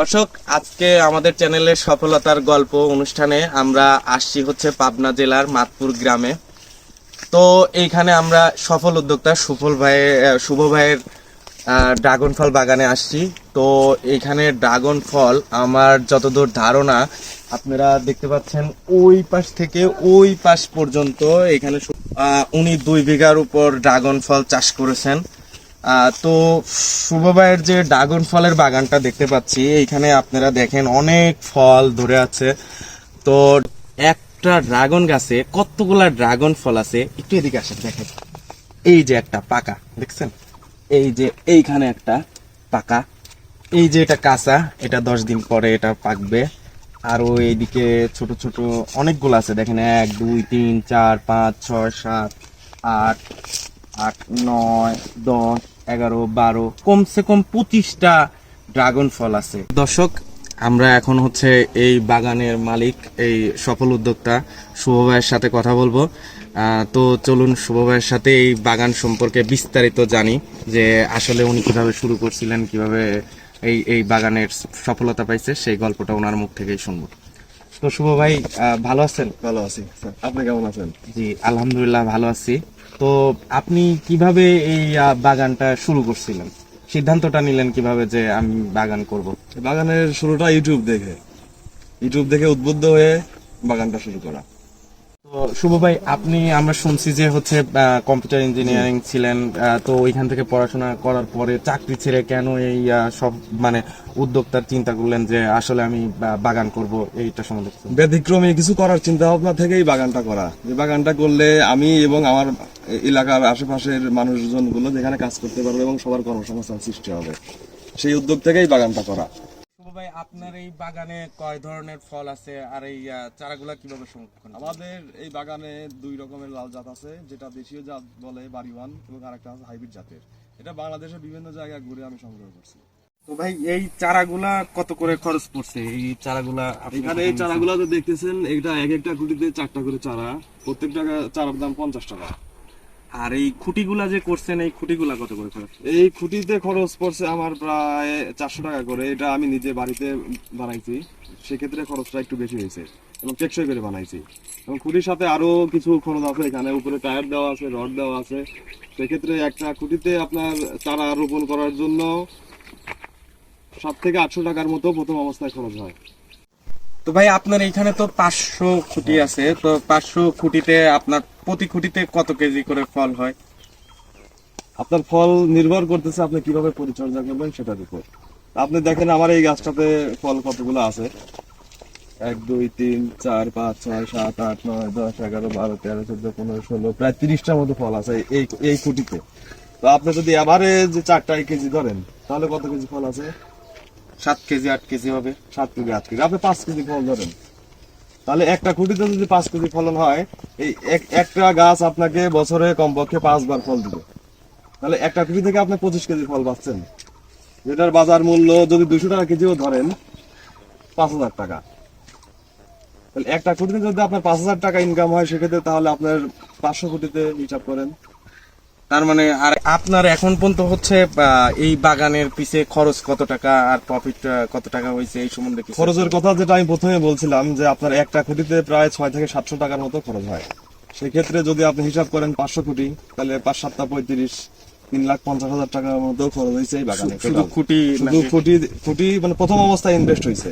দর্শক, আজকে আমাদের চ্যানেলের সফলতার গল্প অনুষ্ঠানে আমরা আসছি হচ্ছে পাবনা জেলার মাতপুর গ্রামে। তো এইখানে আমরা সফল উদ্যোক্তা সুফল ভাইয়ের শুভ ভাইয়ের ড্রাগন ফল বাগানে আসছি। তো এইখানে ড্রাগন ফল আমার যতদূর ধারণা, আপনারা দেখতে পাচ্ছেন ওই পাশ থেকে ওই পাশ পর্যন্ত এখানে উনি দুই বিঘার উপর ড্রাগন ফল চাষ করেছেন। তো শুভ ভাইয়ের যে ড্রাগন ফলের বাগানটা দেখতে পাচ্ছি, এইখানে আপনারা দেখেন অনেক ফল ধরে আছে। তো একটা ড্রাগন গাছে কতগুলা ড্রাগন ফল আছে? একটু এদিকে আসেন, দেখেন। এই যে একটা পাকা, দেখছেন? এই যে এইখানে একটা পাকা। এই যে এটা কাঁচা, এটা দশ দিন পরে এটা পাকবে। আরও এইদিকে ছোট ছোট অনেকগুলো আছে, দেখেন, এক, দুই, তিন, চার, পাঁচ, ছয়, সাত, আট আট, নয়, দশ, এগারো, বারো, কমসে কম পঁচিশটা ড্রাগন ফল আছে। দর্শক, আমরা এখন হচ্ছে এই বাগানের মালিক, এই সফল উদ্যোক্তা শুভ সাথে কথা বলব। তো চলুন শুভ সাথে এই বাগান সম্পর্কে বিস্তারিত জানি, যে আসলে উনি কীভাবে শুরু করছিলেন, কীভাবে এই এই বাগানের সফলতা পাইছে, সেই গল্পটা ওনার মুখ থেকেই শুনব। তো শুভ ভাই ভালো আছেন? ভালো আছি আপনি কেমন আছেন? জি আলহামদুলিল্লাহ ভালো আছি। তো আপনি কীভাবে এই বাগানটা শুরু করছিলেন? সিদ্ধান্তটা নিলেন কীভাবে যে আমি বাগান করব? বাগানের শুরুটা ইউটিউব দেখে। ইউটিউব দেখে উদ্বুদ্ধ হয়ে বাগানটা শুরু করা। শুভ ভাই, আপনি, আমরা শুনছি যে হচ্ছে কম্পিউটার ইঞ্জিনিয়ারিং ছিলেন তো ওইখান থেকে পড়াশোনা করার পরে চাকরি ছেড়ে কেন এই সব মানে উদ্যোক্তার চিন্তা করলেন যে আসলে আমি বাগান করব, এইটা সম্বন্ধে। ব্যতিক্রমী কিছু করার চিন্তা ভাবনা থেকেই বাগানটা করা যে বাগানটা করলে আমি এবং আমার এলাকার আশেপাশের মানুষজনগুলো যেখানে কাজ করতে পারবে এবং সবার কর্মসংস্থান সৃষ্টি হবে, সেই উদ্যোগ থেকেই বাগানটা করা ভাই আপনার এই বাগানে কয় ধরনের ফল আছে আর এই চারাগুলা কীভাবে সংরক্ষণ আমাদের এই বাগানে দুই রকমের লাল জাত আছে যেটা দেশীয় জাত বলে বাড়িওয়ান এবং আরেকটা আছে হাইব্রিড জাতের। এটা বাংলাদেশের বিভিন্ন জায়গায় ঘুরে আমি সংগ্রহ করছি। তো ভাই এই চারাগুলা কত করে খরচ পড়ছে? এই চারাগুলা এখানে এই চারাগুলো তো দেখতেছেন এটা এক একটা খুঁটিতে চারটা করে চারা। প্রত্যেকটা চারার দাম পঞ্চাশ টাকা। আর এই খুঁটিগুলা যে করছেন এই খুঁটিগুলা কত করে খরচ? এই খুঁটিতে খরচ পড়ছে আমার প্রায় চারশো টাকা করে। এটা আমি নিজে বাড়িতে বানাইছি। সেক্ষেত্রে খরচটা একটু বেশি হয়েছে এবং টেকসই করে বানাইছি। এবং খুঁটির সাথে আরও কিছু খরচ আছে। এখানে উপরে টায়ার দেওয়া আছে রড দেওয়া আছে। সেক্ষেত্রে একটা খুঁটিতে আপনার চারা রোপণ করার জন্য সাত থেকে আটশো টাকার মতো প্রথম অবস্থায় খরচ হয়। তো ভাই আপনার এখানে তো পাঁচশো খুঁটি আছে। তো পাঁচশো খুঁটিতে আপনার প্রতি খুঁটিতে কত কেজি করে ফল হয়? আপনার ফল নির্ভর করতেছে আপনি কীভাবে পরিচর্যা করবেন সেটার উপর। আপনি দেখেন আমার এই গাছটাতে ফল কতগুলো আছে? এক দুই তিন চার পাঁচ ছয় সাত আট নয় দশ এগারো বারো তেরো চোদ্দ পনেরো ষোলো প্রায় তিরিশটার মতো ফল আছে এই এই খুঁটিতে। তো আপনি যদি এবারে যে চারটা কেজি ধরেন তাহলে কত কেজি ফল আছে? সাত কেজি আট কেজি হবে। সাত কেজি আট কেজি। আপনি পাঁচ কেজি ফল ধরেন। তাহলে একটা খুঁটিতে যদি পাঁচ কেজি ফলন হয় এই এক- একটা গাছ আপনাকে বছরে কমপক্ষে পাঁচবার ফল দিবে। তাহলে একটা খুঁটি থেকে আপনি পঁচিশ কেজি ফল পাচ্ছেন। যেটার বাজার মূল্য যদি দুশো টাকা কেজিও ধরেন, পাঁচ হাজার টাকা। তাহলে একটা খুঁটিতে যদি আপনার পাঁচ হাজার টাকা ইনকাম হয়, সেক্ষেত্রে তাহলে আপনার পাঁচশো কোটিতে হিসাব করেন। তার মানে আর আপনার এখন পর্যন্ত হচ্ছে এই বাগানের পিছে খরচ কত টাকা আর প্রফিট কত টাকা হয়েছে এই সম্বন্ধে খরচের কথা যেটা আমি প্রথমে বলছিলাম যে আপনার একটা কোটিতে প্রায় ছয় থেকে সাতশো টাকার মতো খরচ হয়। সেক্ষেত্রে যদি আপনি হিসাব করেন পাঁচশো কোটি তাহলে পাঁচ সাতটা পঁয়ত্রিশ তিন লাখ পঞ্চাশ হাজার টাকার মতো খরচ হয়েছে এই বাগানে শুধু। খুঁটি শুধু খুঁটি খুঁটি মানে প্রথম অবস্থায় ইনভেস্ট হয়েছে।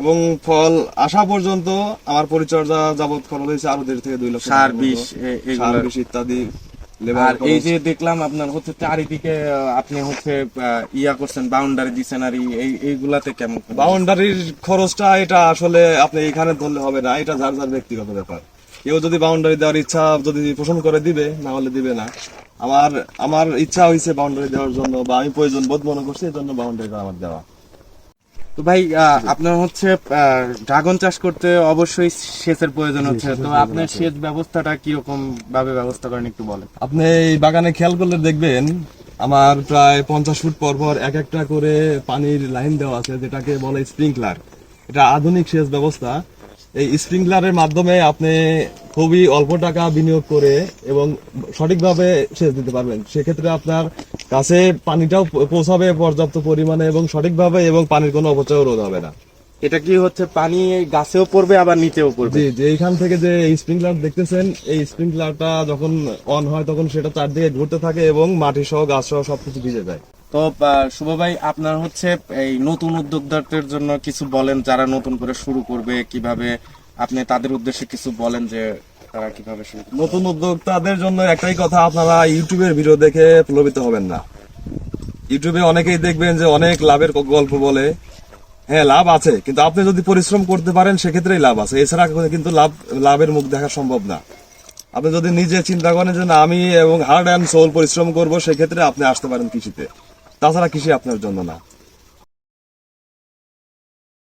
এবং ফল আসা পর্যন্ত আমার পরিচর্যা যাবত খরচ হয়েছে আরও দেড় থেকে দুই লক্ষ সার বিষ সার বিষ ইত্যাদি। আর এই যে দেখলাম আপনার হচ্ছে চারিদিকে আপনি হচ্ছে ইয়া করছেন বাউন্ডারি দিচ্ছেন আর এই- এই এইগুলাতে কেমন বাউন্ডারির খরচটা এটা আসলে আপনি এখানে ধরলে হবে না এটা যার যার ব্যক্তিগত ব্যাপার। কেউ যদি বাউন্ডারি দেওয়ার ইচ্ছা যদি পোষণ করে দিবে না হলে দিবে না। আমার আমার ইচ্ছা হয়েছে বাউন্ডারি দেওয়ার জন্য বা আমি প্রয়োজন বোধ মনে করছি এই জন্য বাউন্ডারিটা আমার দেওয়া। তো ভাই আপনার হচ্ছে ড্রাগন চাষ করতে অবশ্যই সেচের প্রয়োজন হচ্ছে। তো আপনার সেচ ব্যবস্থাটা কীরকম ভাবে ব্যবস্থা করেন একটু বলেন। আপনি এই বাগানে খেয়াল করলে দেখবেন আমার প্রায় পঞ্চাশ ফুট পর পর এক একটা করে পানির লাইন দেওয়া আছে যেটাকে বলে স্প্রিংকলার। এটা আধুনিক সেচ ব্যবস্থা। এই স্প্রিংলারের মাধ্যমে আপনি খুবই অল্প টাকা বিনিয়োগ করে এবং সঠিকভাবে সেচ দিতে পারবেন। সেক্ষেত্রে আপনার কাছে পানিটাও পৌঁছাবে পর্যাপ্ত পরিমাণে এবং সঠিকভাবে এবং পানির কোনো অপচয় রোধ হবে না। এটা কি হচ্ছে পানি গাছেও পড়বে আবার নিচেও পড়বে? জি যে এইখান থেকে যে স্প্রিংলার দেখতেছেন এই স্প্রিংলারটা যখন অন হয় তখন সেটা চারদিকে ঘুরতে থাকে এবং মাটি সহ গাছ সহ সবকিছু ভিজে যায়। তো শুভ ভাই, আপনার হচ্ছে এই নতুন উদ্যোক্তাদের জন্য কিছু বলেন, যারা নতুন করে শুরু করবে, কীভাবে আপনি তাদের উদ্দেশ্যে কিছু বলেন যে তারা কীভাবে শুরু? নতুন উদ্যোক্তাদের জন্য একটাই কথা, আপনারা ইউটিউবের ভিডিও দেখে প্রলোভিত হবেন না। ইউটিউবে অনেকেই দেখবেন যে অনেক লাভের গল্প বলে হ্যাঁ লাভ আছে, কিন্তু আপনি যদি পরিশ্রম করতে পারেন, সেক্ষেত্রেই লাভ আছে। এছাড়া কিন্তু লাভ, লাভের মুখ দেখা সম্ভব না। আপনি যদি নিজে চিন্তা করেন যে না, আমি এবং হার্ড অ্যান্ড সোল পরিশ্রম করব, সেক্ষেত্রে আপনি আসতে পারেন কৃষিতে। তাছাড়া কৃষি আপনার জন্য না।